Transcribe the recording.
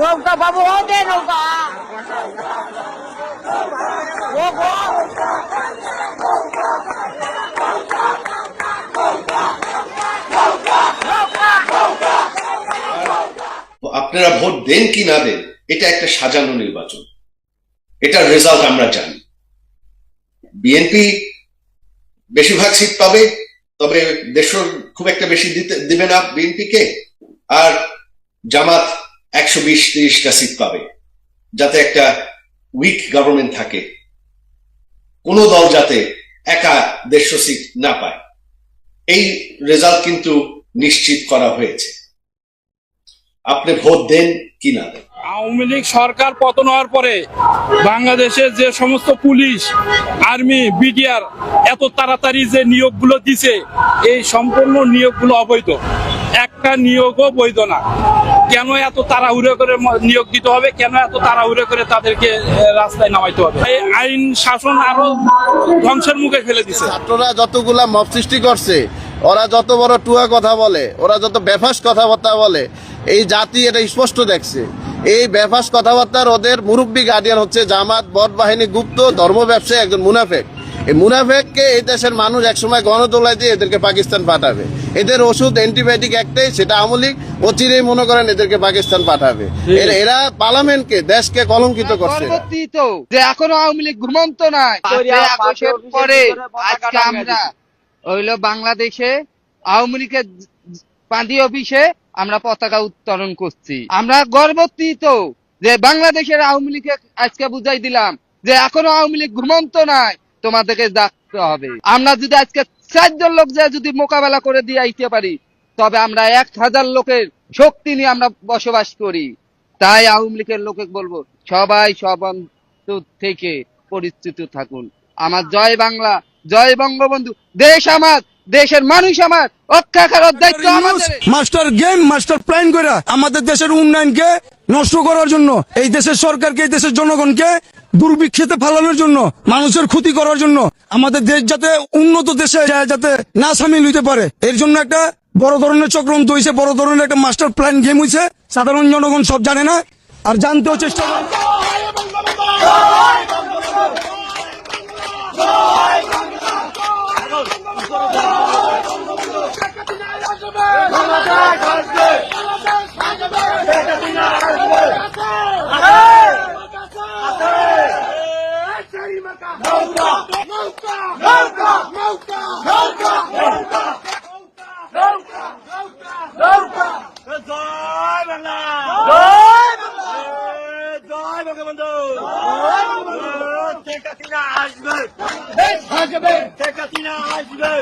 নৌকা বাবু দে নৌকা। আপনারা ভোট দেন কি না দেন? এটা একটা সাজানো নির্বাচন। এটার রেজাল্ট আমরা জানি। বিএনপি বেশিরভাগ সিট পাবে, তবে দেশের খুব একটা বেশি দিতে, দিবে না বিএনপিকে আর জামাত একশো বিশ, তিরিশটা সিট পাবে। যাতে একটা উইক গভর্নমেন্ট থাকে। কোন দল যাতে একা দেড়শো সিট না পায়। এই রেজাল্ট কিন্তু নিশ্চিত করা হয়েছে। আপনি ভোট দেন কি না দেন? আওয়ামী লীগ সরকার পতন হওয়ার পরে বাংলাদেশের যে সমস্ত পুলিশ, আর্মি, বিডিআর এত তাড়াতাড়ি যে নিয়োগগুলো দিছে, এই সম্পূর্ণ নিয়োগগুলো অবৈধ। একটা নিয়োগও বৈধ না। কেন এত তাড়াহুড়ো করে নিয়োগ দিতে হবে? কেন এত তাড়াহুড়ো করে তাদেরকে রাস্তায় নামাইতে হবে? এই আইন শাসন আরও ধ্বংসের মুখে ফেলে দিছে। ছাত্ররা যতগুলা মব সৃষ্টি করছে, ওরা যত বড় টুয়া কথা বলে, ওরা যত বেফাস কথাবার্তা বলে, এই জাতি এটা স্পষ্ট দেখছে। এই বেফাস কথাবার্তার ওদের মুরব্বী গার্ডিয়ান হচ্ছে জামাত বট বাহিনী গুপ্ত ধর্ম ব্যবসায়ী একজন মুনাফেক। এই মুনাফেককে এই দেশের মানুষ একসময় গণতোলায় দিয়ে এদেরকে পাকিস্তান পাঠাবে। এদের ওষুধ অ্যান্টিবায়োটিক একটাই সেটা আমলিক অচিরেই মনে করেন এদেরকে পাকিস্তান পাঠাবে। এরা- এরা পার্লামেন্টকে দেশকে কলঙ্কিত করছে। যে এখনও আওয়ামী লীগ ঘুমন্ত নাই পরে আজকে আমরা হইল বাংলাদেশে আওয়ামী লীগের পাঁদি অফিসে আমরা পতাকা উত্তোলন করছি। আমরা গর্বতীত যে বাংলাদেশের আওয়ামী লীগকে আজকে বুঝাই দিলাম যে এখনও আওয়ামী লীগ ঘুমন্ত নাই তোমাদেরকে ডাকতে হবে। আমরা যদি আজকে চারজন লোক যে যদি মোকাবেলা করে দিয়ে আইতে পারি, তবে আমরা এক হাজার লোকের শক্তি নিয়ে আমরা বসবাস করি। তাই আওয়ামী লীগের লোকে বলব, সবাই সব থেকে পরিচিত থাকুন। আমার জয় বাংলা জয় বঙ্গবন্ধু। দেশ আমার দেশের মানুষ আমার। রক্ষা করার দায়িত্ব আমাদের। মাস্টার গেম মাস্টার প্ল্যান করে আমাদের দেশের উন্নয়নকে নষ্ট করার জন্য এই দেশের সরকারকে এই দেশের জনগণকে দুর্ভিক্ষেতে ফেলানোর জন্য মানুষের ক্ষতি করার জন্য আমাদের দেশ যাতে উন্নত দেশে যায় যাতে না সামিল হইতে পারে। এর জন্য একটা বড় ধরনের চক্রান্ত হয়েছে বড় ধরনের একটা মাস্টার প্ল্যান গেম হয়েছে সাধারণ জনগণ সব জানে না। আর জানতেও চেষ্টা করে। বঙ্গবন্ধু শেখ হাসিনা আসবে? আসবে? শেখ হাসিনা আসবে?